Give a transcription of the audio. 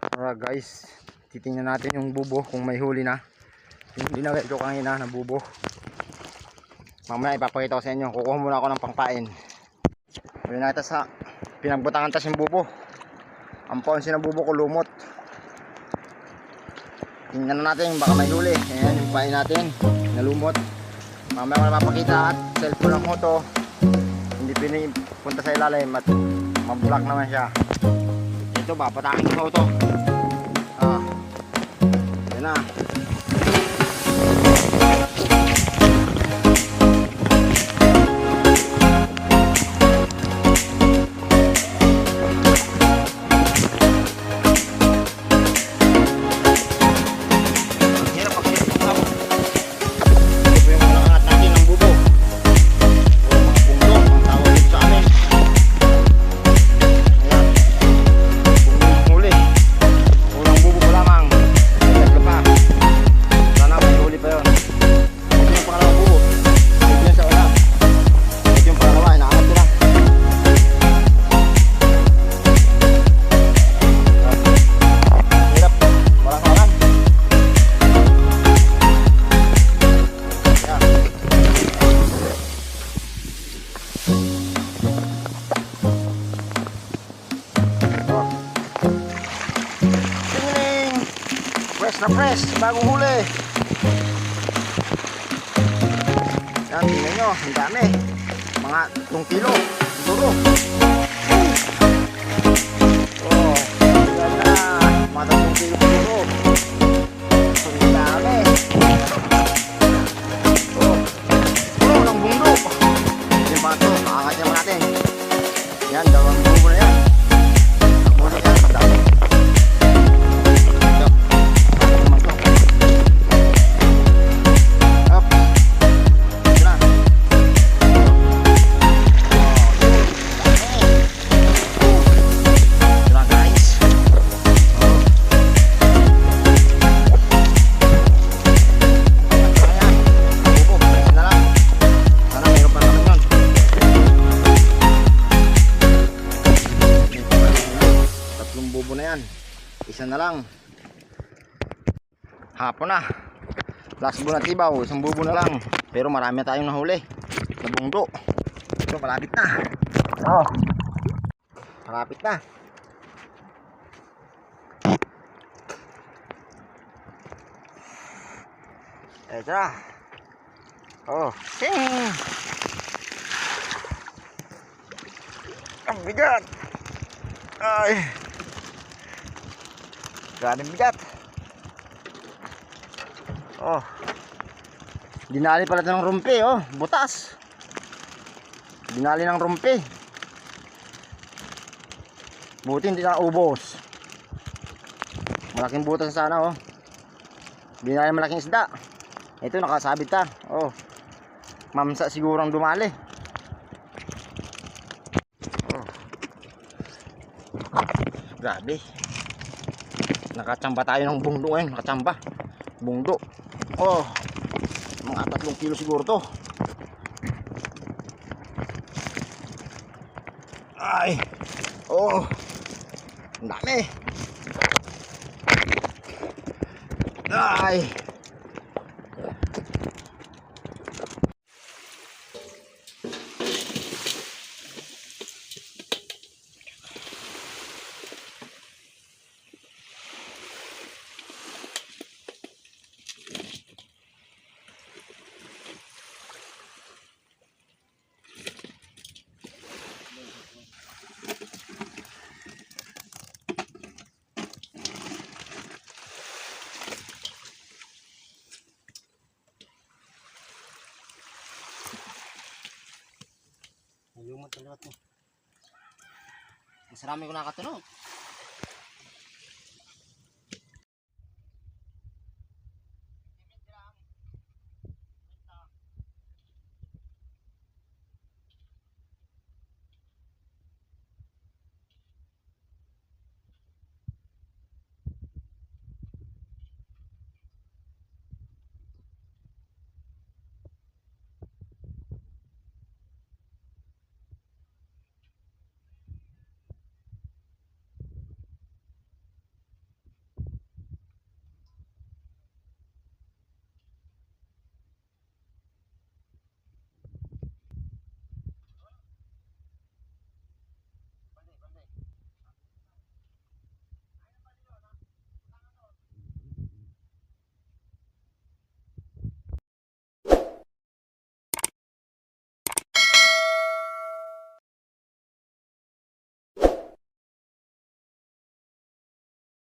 Alright guys, titingnan natin yung bubo kung may huli na. Yung dinagay ko kanina na bubo. Mamaya ipapakita ko sa inyo. Kukuha muna ako ng pangpain. Sabi na kita sa pinagbutangan tas yung bubo. Ang ponsi ng bubo ko lumot. Tingnan na natin baka may huli. Ayan yung pain natin. Nalumot. Mamaya ko na mapakita at cellphone lang ko to. Hindi pinipunta sa ilalim at mabulak naman siya. Ito ba, patakin ko to. Ah. Yan na. Na fresh, bagong huli. Yan, tingnan nyo, ang dami. Mga 3 kilo, siguro. Oh, yan na. Mga 3 kilo Isa na lang. Hapon na. Last buo na tibaw. Isang bubo na lang. Pero marami tayong nahuli. Nabungdo. Ito, malapit na. Oh. Malapit na. Ito na. Oh. Ting! Ang bigat. Ay. Galing bigat. Oh. Dinali pala ito ng rumpi, oh. Butas. Dinali ng rumpi. Buti hindi na ubos. Malaking butas sana, oh. Dinali malaking isda. Ito, nakasabit ta. Oh. Mamsa siguro ang dumali. Oh. Grabe. Nakachamba tayo ng bungdo ngayon. Nakachamba. Bungdo. Oh. Mga tatlong kilo siguro to. Ay. Oh. Ang dami. Ay. Lumot ang liwat mo. Mas marami ko nakatunog.